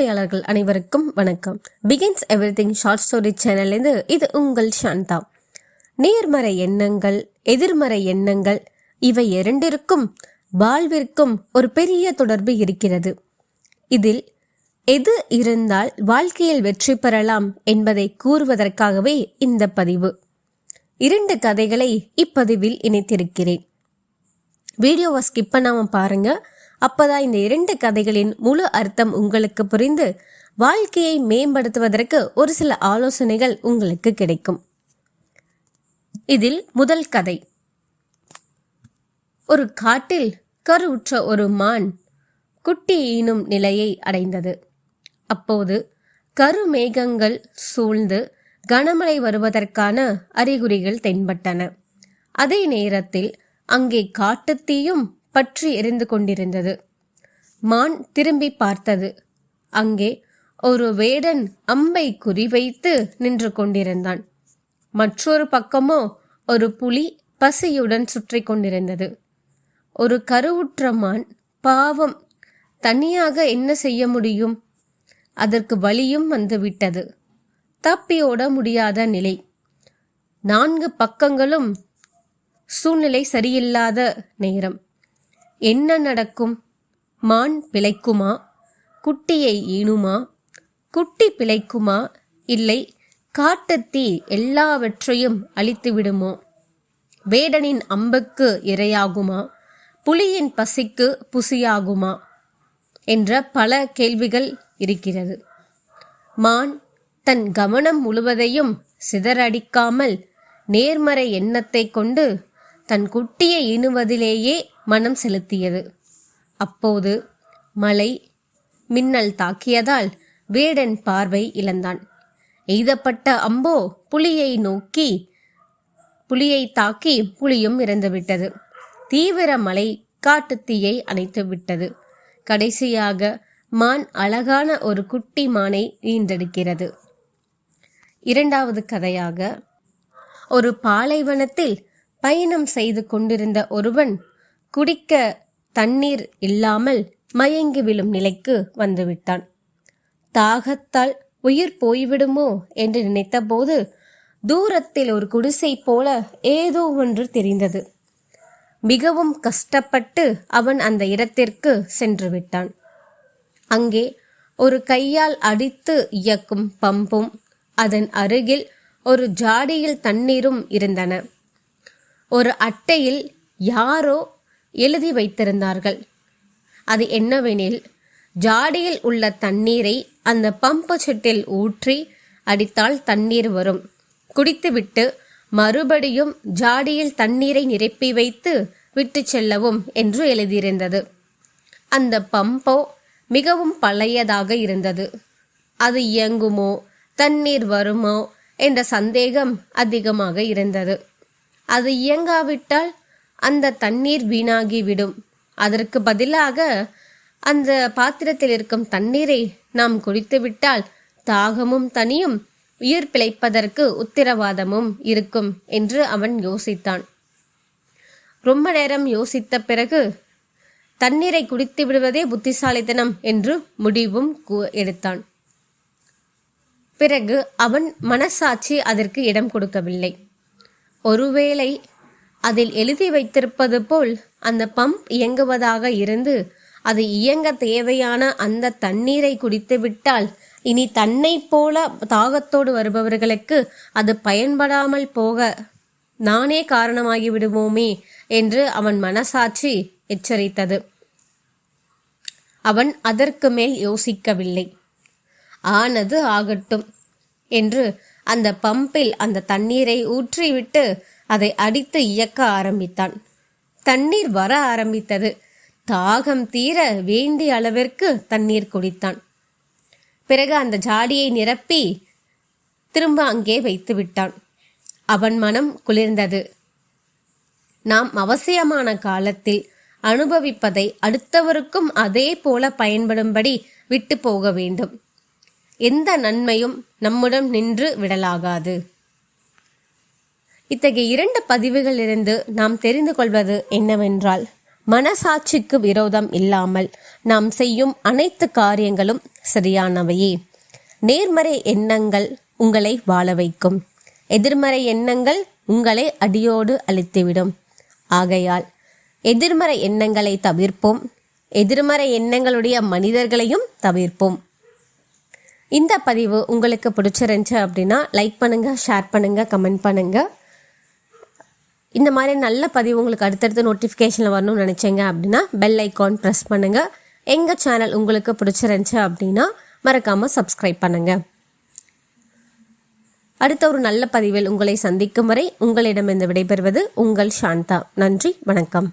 பார்வையாளர்கள் அனைவருக்கும் வணக்கம். Begins everything short story சேனல்லேருந்து இது உங்கள் சாந்தா. நேர்மறை எண்ணங்கள் எதிர்மறை எண்ணங்கள் இவை இரண்டிற்கும் வாழ்விற்கும் ஒரு பெரிய தொடர்பு இருக்கிறது. இதில் எது இருந்தால் வாழ்க்கையில் வெற்றி பெறலாம் என்பதை கூறுவதற்காகவே இந்த பதிவு. இரண்டு கதைகளை இப்பதிவில் இணைத்திருக்கிறேன். வீடியோவை ஸ்கிப் பண்ணாம பாருங்க. அப்பதான் இந்த இரண்டு கதைகளின் முழு அர்த்தம் உங்களுக்கு புரிந்து வாழ்க்கையை மேம்படுத்துவதற்கு ஒரு சில ஆலோசனைகள் உங்களுக்கு கிடைக்கும். இதில் முதல் கதை. ஒரு காட்டில் கருவுற்ற ஒரு மான் குட்டி ஈனும் நிலையை அடைந்தது. அப்போது கருமேகங்கள் சூழ்ந்து கனமழை வருவதற்கான அறிகுறிகள் தென்பட்டன. அதே நேரத்தில் அங்கே காட்டுத்தீயும் பற்றி எரிந்து கொண்டிருந்தது. மான் திரும்பி பார்த்தது. அங்கே ஒரு வேடன் அம்பை குறிவைத்து நின்று கொண்டிருந்தான். மற்றொரு பக்கமோ ஒரு புலி பசியுடன் சுற்றி கொண்டிருந்தது. ஒரு கருவுற்ற மான் பாவம் தனியாக என்ன செய்ய முடியும்? அதற்கு வலியும் வந்துவிட்டது. தப்பியோட முடியாத நிலை. நான்கு பக்கங்களும் சூழ்நிலை சரியில்லாத நேரம். என்ன நடக்கும்? மான் பிழைக்குமா? குட்டியை ஈனுமா? குட்டி பிழைக்குமா? இல்லை காட்டுத்தீ எல்லாவற்றையும் அழித்து விடுமோ? வேடனின் அம்புக்கு இரையாகுமா? புலியின் பசிக்கு புசியாகுமா? என்ற பல கேள்விகள் இருக்கிறது. மான் தன் கவனம் முழுவதையும் சிதறடிக்காமல் நேர்மறை எண்ணத்தை கொண்டு தன் குட்டியை ஈணுவதிலேயே மனம் செலுத்தியது. அப்போது மலை மின்னல் தாக்கியதால் வேடன் பார்வை இழந்தான். எய்தப்பட்ட அம்போ புலியை நோக்கி புலியை தாக்கி புலியும் இறந்துவிட்டது. தீவிர மலை காட்டுத்தீயை அணைத்து விட்டது கடைசியாக மான் அழகான ஒரு குட்டி மானை நீண்டெடுக்கிறது இரண்டாவது கதையாக ஒரு பாலைவனத்தில் பயணம் செய்து கொண்டிருந்த ஒருவன் குடிக்க தண்ணீர் இல்லாமல் மயங்கி விழும் நிலைக்கு வந்துவிட்டான். தாகத்தால் உயிர் போய்விடுமோ என்று நினைத்தபோது தூரத்தில் ஒரு குடிசை போல ஏதோ ஒன்று தெரிந்தது. மிகவும் கஷ்டப்பட்டு அவன் அந்த இடத்திற்கு சென்று விட்டான். அங்கே ஒரு கையால் அடித்து இயக்கும் பம்பும் அதன் அருகில் ஒரு ஜாடியில் தண்ணீரும் இருந்தன. ஒரு அட்டையில் யாரோ எழுதி வைத்திருந்தார்கள். அது என்னவெனில் ஜாடியில் உள்ள தண்ணீரை அந்த பம்பு செட்டில் ஊற்றி அடித்தால் தண்ணீர் வரும். குடித்துவிட்டு மறுபடியும் ஜாடியில் தண்ணீரை நிரப்பி வைத்து விட்டு செல்லவும் என்று எழுதியிருந்தது. அந்த பம்போ மிகவும் பழையதாக இருந்தது. அது இயங்குமோ தண்ணீர் வருமோ என்ற சந்தேகம் அதிகமாக இருந்தது. அது இயங்காவிட்டால் அந்த தண்ணீர் வீணாகிவிடும் அதற்கு பதிலாக அந்த பாத்திரத்தில் இருக்கும் தண்ணீரை நாம் குடித்துவிட்டால் தாகமும் தனியும் உயிர் பிழைப்பதற்கு உத்தரவாதமும் இருக்கும் என்று அவன் யோசித்தான். ரொம்ப நேரம் யோசித்த பிறகு தண்ணீரை குடித்து விடுவதே புத்திசாலித்தனம் என்று முடிவும் எடுத்தான். பிறகு அவன் மனசாட்சி அதற்கு இடம் கொடுக்கவில்லை. ஒருவேளை அதில் எழுதி வைத்திருப்பது போல் அந்த பம்ப் இயங்குவதாக இருந்து அது இயங்க தேவையான அந்த தண்ணீரை குடித்து விட்டால் இனி தன்னை போல தாகத்தோடு வருபவர்களுக்கு அது பயன்படாமல் போக நானே காரணமாகி விடுவோமே என்று அவன் மனசாட்சி எச்சரித்தது. அவன் அதற்கு மேல் யோசிக்கவில்லை. ஆனது ஆகட்டும் என்று அந்த பம்பில் அந்த தண்ணீரை ஊற்றிவிட்டு அதை அடித்து இயக்க ஆரம்பித்தான். தண்ணீர் வர ஆரம்பித்தது. தாகம் தீர வேண்டிய அளவிற்கு தண்ணீர் குடித்தான். பிறகு அந்த ஜாடியை நிரப்பி திரும்ப அங்கே வைத்து விட்டான் அவன் மனம் குளிர்ந்தது. நாம் அவசியமான காலத்தில் அனுபவிப்பதை அடுத்தவருக்கும் அதே போல பயன்படும்படி விட்டு போக வேண்டும். எந்த நன்மையும் நம்முடன் நின்று விடலாகாது. இத்தகைய இரண்டு பதிவுகளிலிருந்து நாம் தெரிந்து கொள்வது என்னவென்றால் மனசாட்சிக்கு விரோதம் இல்லாமல் நாம் செய்யும் அனைத்து காரியங்களும் சரியானவையே. நேர்மறை எண்ணங்கள் உங்களை வாழ வைக்கும். எதிர்மறை எண்ணங்கள் உங்களை அடியோடு அழித்துவிடும். ஆகையால் எதிர்மறை எண்ணங்களை தவிர்ப்போம். எதிர்மறை எண்ணங்களுடைய மனிதர்களையும் தவிர்ப்போம். இந்த பதிவு உங்களுக்கு பிடிச்சிருந்துச்சு அப்படின்னா லைக் பண்ணுங்கள் ஷேர் பண்ணுங்கள் கமெண்ட் பண்ணுங்கள் இந்த மாதிரி நல்ல பதிவு உங்களுக்கு அடுத்தடுத்து நோட்டிஃபிகேஷனில் வரணும்னு நினச்சிங்க அப்படின்னா பெல் ஐக்கான் ப்ரெஸ் பண்ணுங்கள் எங்கள் சேனல் உங்களுக்கு பிடிச்சிருந்துச்சு அப்படின்னா மறக்காமல் சப்ஸ்கிரைப் பண்ணுங்கள் அடுத்த ஒரு நல்ல பதிவில் உங்களை சந்திக்கும் வரை உங்களிடம் இந்த விடைபெறுவது உங்கள் சாந்தா. நன்றி வணக்கம்.